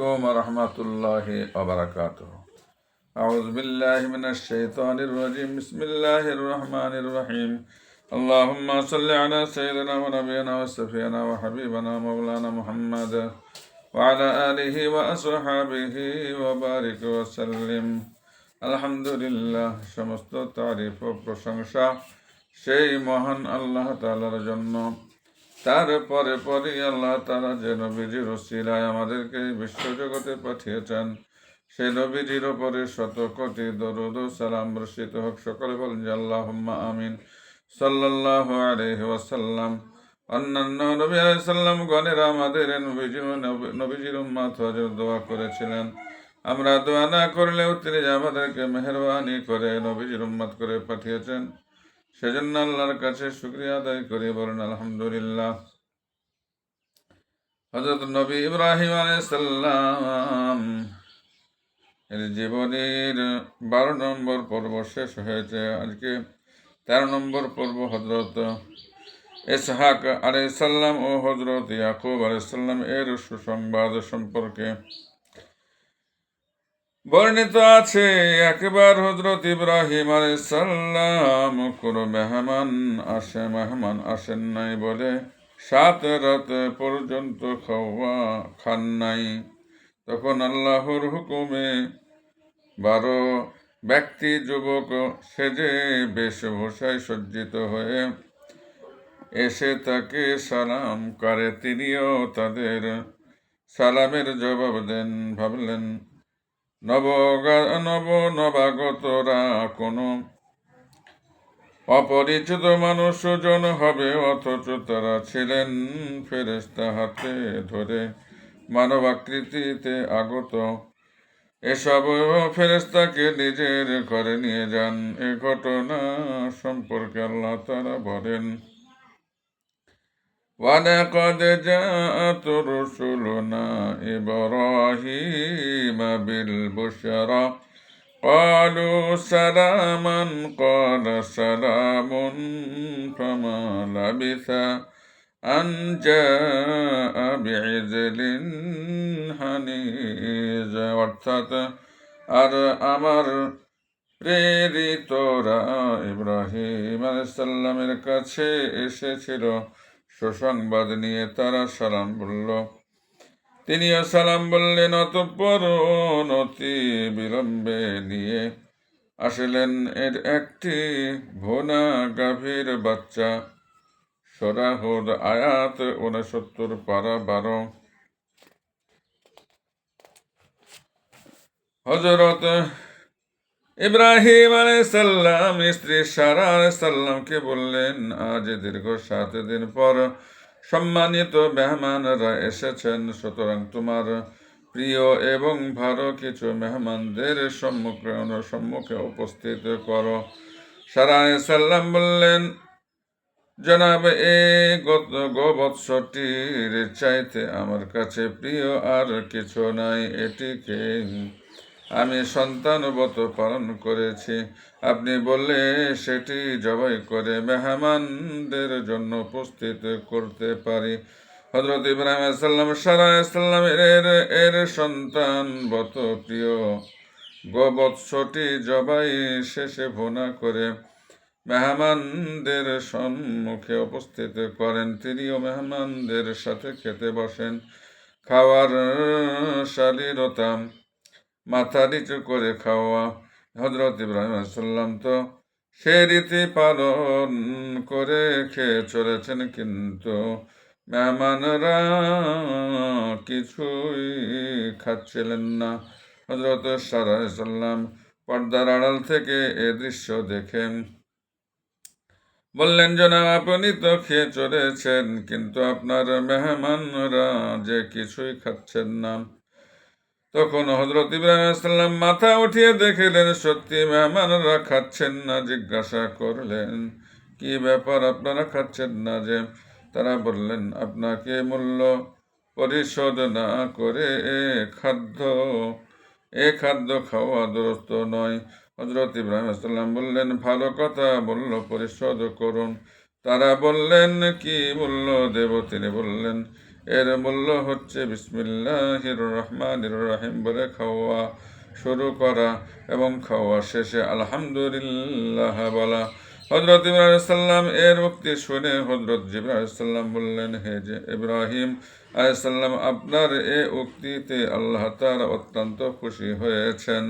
عليكم ورحمة الله وبركاته أعوذ بالله من الشيطان الرجيم بسم الله الرحمن الرحيم اللهم صل على سيدنا ونبينا وسفينا وحبيبنا مولانا محمد وعلى آله وأصحابه وبارك وسلم আলহামদুলিল্লাহ সমস্ত তারিফ ও প্রশংসা সেই মহান আল্লাহ তাআলার জন্য তারপরে পরে আল্লাহ তারা যে নবীজির ওসিলায় আমাদেরকে বিশ্বজগতে পাঠিয়েছেন সেই নবীজির ওপরে শত কোটি দরুদ সালাম বর্ষিত হোক। সকলে বলেন যে আল্লাহুম্মা আমিন। সাল্লাল্লাহু আলাইহি ওয়াসাল্লাম। অন্যান্য নবী আলাইহিস সাল্লাম গণেরা আমাদের নবীজি নবী- নবীজির উম্মত হজর দোয়া করেছিলেন। আমরা দোয়া না করলেও তিনি আমাদেরকে মেহরবানি করে নবীজির উম্মত করে পাঠিয়েছেন। সেজন্য আল্লাহর কাছে শুক্রিয়া আদায় করি, বলেন আলহামদুলিল্লাহ। হজরত নবী ইব্রাহিম আলাইসাল্লাম এর জীবনের বারো নম্বর পর্ব শেষ হয়েছে। আজকে তেরো নম্বর পর্ব হজরত ইসহাক আলাইসাল্লাম ও হজরত ইয়াকুব আলাইসাল্লাম এর সুসংবাদ সম্পর্কে বর্ণিত আছে, একবার হজরত ইব্রাহিম আলাইসাল্লাম কোনো মেহমান আসে, মেহমান আসেন নাই বলে সাত রাত পর্যন্ত খাওয়া খান নাই। তখন আল্লাহর হুকুমে বারো ব্যক্তি যুবক সেজে বেশভূষায় সজ্জিত হয়ে এসে তাকে সালাম করে। তিনিও তাদের সালামের জবাব দেন, ভাবলেন নবগা নব নবাগতরা কোনো অপরিচিত মানুষজন হবে, অথচ তারা ছিলেন ফেরেস্তা হাতে ধরে মানবাকৃতিতে আগত। এসব ফেরেস্তাকে নিজের ঘরে নিয়ে যান। এ ঘটনা সম্পর্কে আল্লাহ তারা বলেন ولقد جاءت رسلنا إبراهيم بالبشرى قالوا سلاما قال سلام فما لبث أن جاء بعجل حنيز অর্থাৎ আর আমার প্রেরিতরা ইব্রাহিম আলাইসাল্লামের কাছে এসেছিল সুসংবাদ নিয়ে তারা সালাম বলল। তিনিও সালাম বললেন, অতঃপর অতি বিলম্বে নিয়ে আসলেন এর একটি ভোনা গাভীর বাচ্চা। সরাহুদ আয়াত উনসত্তর পারা বারো। হজরত ইব্রাহিম আলাইসাল্লাম স্ত্রী সারা আলাইসাল্লামকে বললেন, আজ দীর্ঘ সাত দিন পর সম্মানিত মেহমানরা এসেছেন। সুতরাং তোমার প্রিয় এবং ভালো কিছু মেহমানদের সম্মুখে সম্মুখে উপস্থিত করো। সারা আলাইসাল্লাম বললেন, জনাব, এ গত গোবৎসটির চাইতে আমার কাছে প্রিয় আর কিছু নাই। এটিকে আমি সন্তানবত পালন করেছি। আপনি বললে সেটি জবাই করে মেহমানদের জন্য উপস্থিত করতে পারি। হজরত ইব্রাহিম সাল্লাম সারা সাল্লাম এর এর সন্তান বত প্রিয়। গোবৎসটি জবাই শেষে ভোনা করে মেহমানদের সম্মুখে উপস্থিত করেন। তিনিও মেহমানদের সাথে খেতে বসেন। খাওয়ার শালীনতা মাথা নিচু করে খাওয়া। হজরত ইব্রাহিম সাল্লাম তো সে রীতি পালন করে খেয়ে চলেছেন কিন্তু মেহমানরা কিছুই খাচ্ছিলেন না। হজরত সাল্লাম পর্দার আড়াল থেকে এ দৃশ্য দেখেন বললেন, জনাব, আপনি তো খেয়ে চলেছেন, কিন্তু আপনার মেহমানরা যে কিছুই খাচ্ছেন না। তখন হজরত ইব্রাহিম মাথা উঠিয়ে দেখিলেন, সত্যি মেহমানরা খাচ্ছেন না, জিজ্ঞাসা করলেন, কি ব্যাপার আপনারা খাচ্ছেন না যে? তারা বললেন, আপনাকে মূল্য পরিশোধ না করে এ খাদ্য এ খাদ্য খাওয়া দুরস্ত নয়। হজরত ইব্রাহিম বললেন, ভালো কথা বলল পরিশোধ করুন। তারা বললেন, কি মূল্য দেব? তিনি বললেন, এর মূল্য হচ্ছে বিসমিল্লাহির রহমানির রহিম বলে খাওয়া, শুরু করা এবং খাওয়া শেষে আলহামদুলিল্লাহ বলা। হজরত ইব্রাহিম এর উক্তি শুনে হজরত সাল্লাম বললেন, হে যে ইব্রাহিম আলাইসাল্লাম আপনার এ উক্তিতে আল্লাহ তাআলা অত্যন্ত খুশি হয়েছেন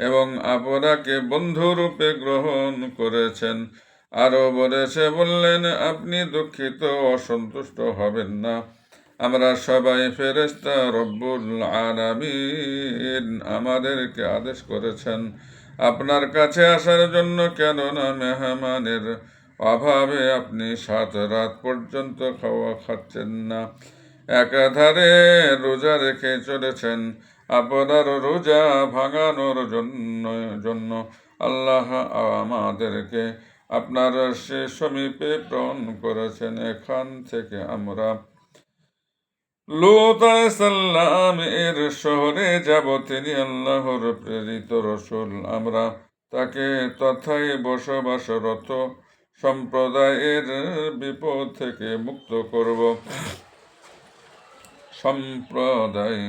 এবং আপনাকে বন্ধুরূপে গ্রহণ করেছেন। আরও বলেছে বললেন, আপনি দুঃখিত, অসন্তুষ্ট হবেন না। আমরা সবাই ফেরেস্তা রব্বুল আলামিন আমাদেরকে আদেশ করেছেন, আপনার কাছে আসার জন্য, কেননা মেহমানের অভাবে আপনি সাত রাত পর্যন্ত খাওয়া খাচ্ছেন না। একাধারে রোজা রেখে চলেছেন, আপনার রোজা ভাঙানোর জন্য জন্য আল্লাহ আমাদেরকে আপনার সে সমীপে প্রেরণ করেছেন এখান থেকে আমরা। লুত সাল্লাম এর শহরে যাব, তিনি আল্লাহর প্রেরিত রসুল। আমরা তাকে তথায় বসবাসরত সম্প্রদায়ের বিপদ থেকে মুক্ত করব। সম্প্রদায়,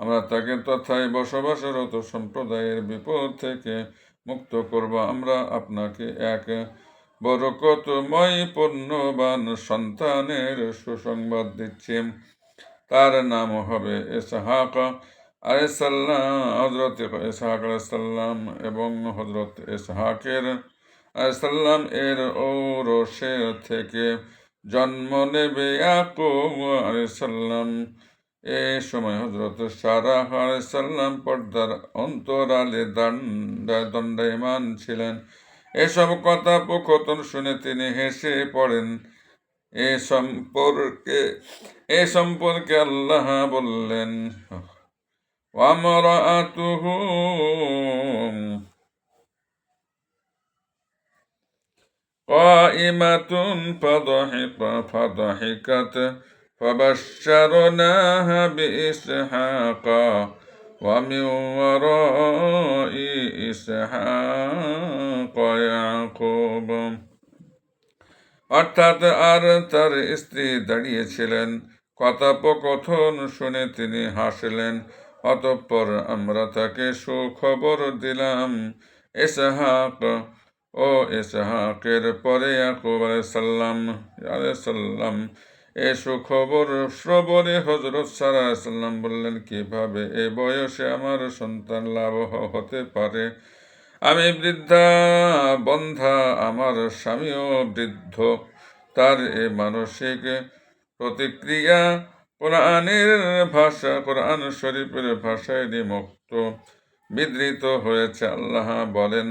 আমরা তাকে তথায় বসবাসরত সম্প্রদায়ের বিপদ থেকে মুক্ত করব। আমরা আপনাকে এক বরকতময় পণ্যবান সন্তানের সুসংবাদ দিচ্ছি। তার নাম হবে ইসহাক আলাইসাল্লাম হজরত ইসহাক আলাইসাল্লাম এবং হজরত ইসহাকের আলাইসাল্লাম এর ঔরসে থেকে জন্ম নেবে ইয়াকুব আলাইসাল্লাম। এ সময় হজরত সারাহ আলাইসাল্লাম পর্দার অন্তরালে দণ্ডায় দণ্ডায়মান ছিলেন। এসব কথা পোখতন শুনে তিনি হেসে পড়েন এ সম্পর্কে এ সম্পর্কে আল্লাহ বললেন وامرأته قائمة فضحك فضحكت فبشرناها بإسحاق ومن وراء إسحاق يعقوب অর্থাৎ আর তার স্ত্রী দাঁড়িয়েছিলেন কথোপকথন শুনে তিনি হাসলেন অতঃপর আমরা তাকে সুখবর দিলাম এসহাক ও এসহাকের পরে ইয়াকুব আলাইসাল্লাম আলাইসাল্লাম এ সুখবর শ্রবণে হজরত সারা সাল্লাম বললেন কিভাবে এ বয়সে আমার সন্তান লাভ হতে পারে আমি বৃদ্ধা বন্ধা আমার স্বামীও বৃদ্ধ তার এ মানসিক প্রতিক্রিয়া কোরআনের ভাষা কোরআন শরীফের ভাষায় নিমুক্ত বিধৃত হয়েছে আল্লাহ বলেন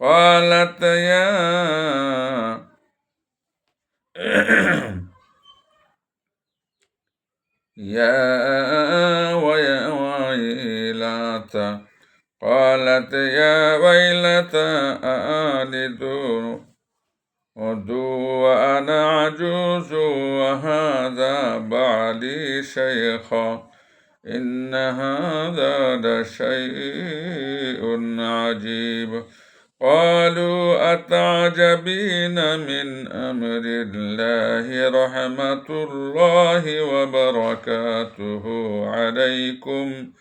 قالت يا يا ويلات قالت يا ويلتى أآلد ودو وأنا عجوز وهذا بعلي شيخا إن هذا لشيء عجيب. قالوا أتعجبين من أمر الله رحمة الله وبركاته عليكم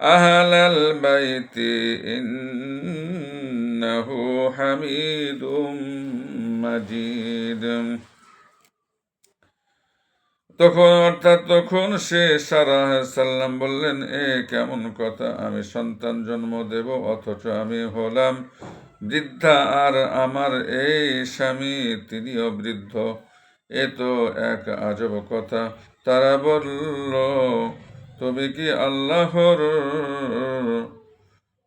أهل البيت إنه حميد مجيد তখন অর্থাৎ তখন সে সারা সাল্লাম বললেন এ কেমন কথা আমি সন্তান জন্ম দেব অথচ আমি হলাম বৃদ্ধা আর আমার এই স্বামী, তিনিও বৃদ্ধ। এ তো এক আজব কথা। তারা বলল তুমি কি আল্লাহর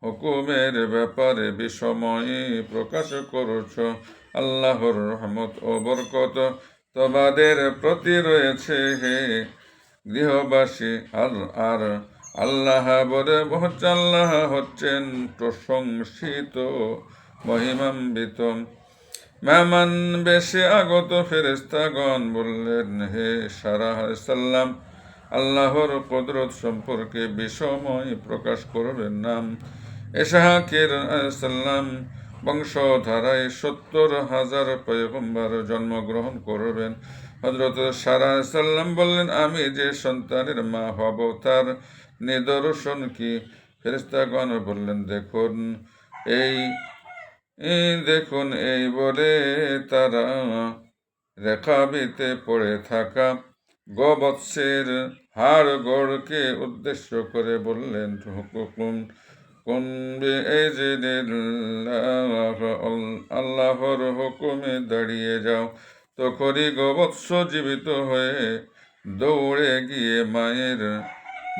হুকুমের ব্যাপারে বিষময় প্রকাশ করছ? আল্লাহর রহমত ও বরকত তোমাদের প্রতি রয়েছে হে গৃহবাসী। আর আর আল্লাহ বলে আল্লাহ হচ্ছেন প্রশংসিত মহিমান্বিত মেহমান আগত ফেরেস্তাগণ বললেন, হে সারা সাল্লাম আল্লাহর কদরত সম্পর্কে বিষময় প্রকাশ করবেন নাম এসাহাকের সাল্লাম বংশধারায় সত্তর হাজার পয়গম্বর জন্মগ্রহণ করবেন। হজরত সারা সাল্লাম বললেন, আমি যে সন্তানের মা হব, তার নিদর্শন কি? ফেরিস্তাগণ বললেন, দেখুন, এই দেখুন, এই বলে তারা রেখাবিতে পড়ে থাকা গোবৎসের হাড় গড়কে উদ্দেশ্য করে বললেন, হুকুম কোন আল্লাহর হুকুমে দাঁড়িয়ে যাও। তখনই গোবৎস জীবিত হয়ে দৌড়ে গিয়ে মায়ের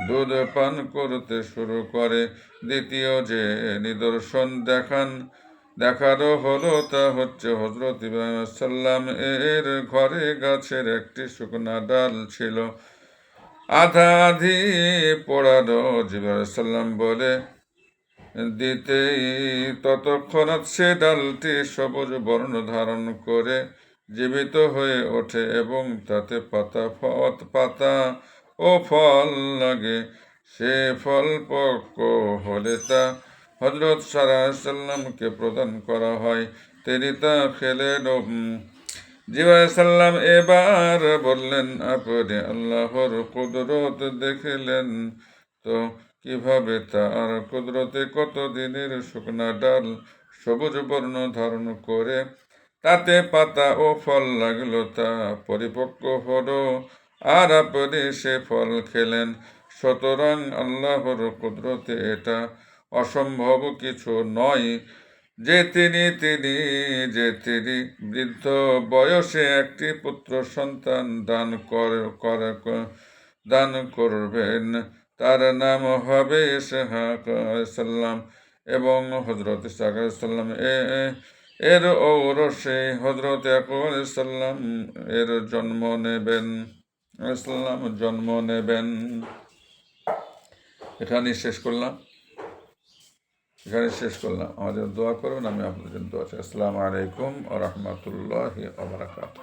দুধ পান করতে শুরু করে। দ্বিতীয় যে নিদর্শন দেখান দেখারও হলো তা হচ্ছে হজরত ইব্রাহিম এর ঘরে গাছের একটি শুকনা ডাল ছিল। আধা আধি পোড়ানো জিবাহ সাল্লাম বলে, দিতেই ততক্ষণাৎ সে ডালটি সবুজ বর্ণ ধারণ করে জীবিত হয়ে ওঠে এবং তাতে পাতা ফত পাতা ও ফল লাগে। সে ফল পক্ক হলে তা হজরত সাল্লামকে প্রদান করা হয়। তিনি তা খেলেন জিবাই সাল্লাম এবার বললেন, আপনি আল্লাহর কুদরত দেখলেন তো কীভাবে? তার কুদরতে কত দিনের শুকনা ডাল সবুজ বর্ণ ধারণ করে, তাতে পাতা ও ফল লাগল, তা পরিপক্ক হলো। আর আপনি সে ফল খেলেন, সুতরাং আল্লাহর কুদরতে এটা অসম্ভব কিছু নয়। যে তিনি তিনি, যে তিনি। বৃদ্ধ বয়সে একটি পুত্র সন্তান দান কর দান করবেন। তার নাম হবে ইসহাক সাল্লাম এবং হজরত ইসহাক সাল্লাম এর ঔরসে হজরত সাল্লাম এর জন্ম নেবেন। জন্ম নেবেন। এখানেই শেষ করলাম। এখানে শেষ করলাম। আমাদের দোয়া করুন, আমি আপনাদের জন্য দোয়া চাই। আসসালামু আলাইকুম ও রহমতুল্লাহ আবরাকাত